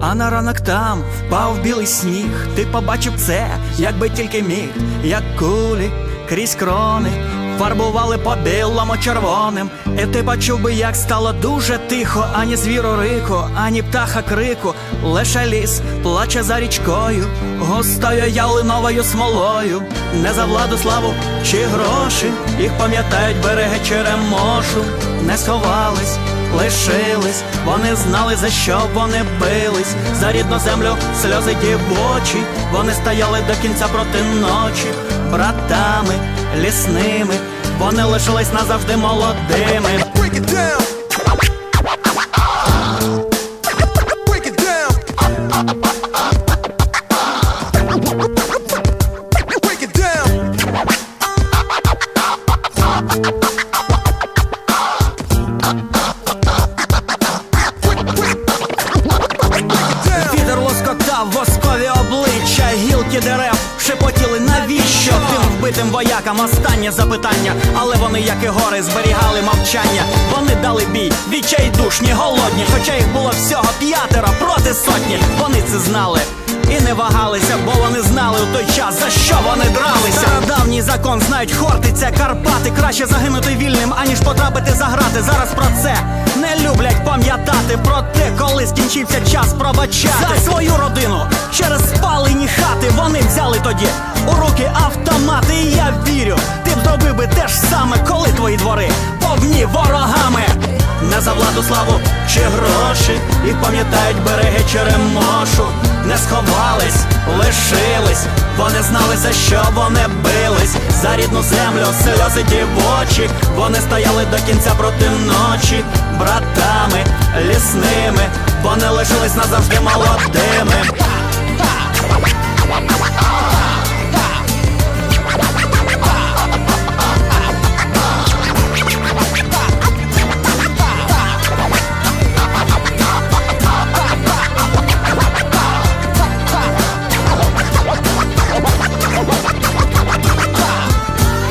А на ранок там впав білий сніг, ти побачив це, якби тільки міг, як кулі крізь крони. Фарбували по білому червоним, і ти почув би, як стало дуже тихо, ані звіру рику, ані птаха крику, лише ліс плаче за річкою, густою ялиновою смолою, не за владу, славу чи гроші, їх пам'ятають береги черемошу, не сховались, лишились, вони знали, за що вони бились, за рідну землю сльози дівочі, вони стояли до кінця проти ночі, братами лісними, вони лишились назавжди молодими. Break it down. Break it down. Break it down. Вітер лоскотав тим вбитим воякам останнє запитання, але вони, як і гори, зберігали мовчання. Вони дали бій, відчайдушні, голодні, хоча їх було всього п'ятеро проти сотні. Вони це знали. І не вагалися, бо вони знали у той час, за що вони дралися. Стародавній закон знають Хортиця, Карпати. Краще загинути вільним, аніж потрапити за грати. Зараз про це не люблять пам'ятати. Про те, коли скінчився час пробачати за свою родину за владу, славу чи гроші, і пам'ятають береги черемошу, не сховались, лишились, вони знали, за що вони бились, за рідну землю, сльози дівочі, вони стояли до кінця проти ночі, братами лісними, вони лишились назавжди молодими.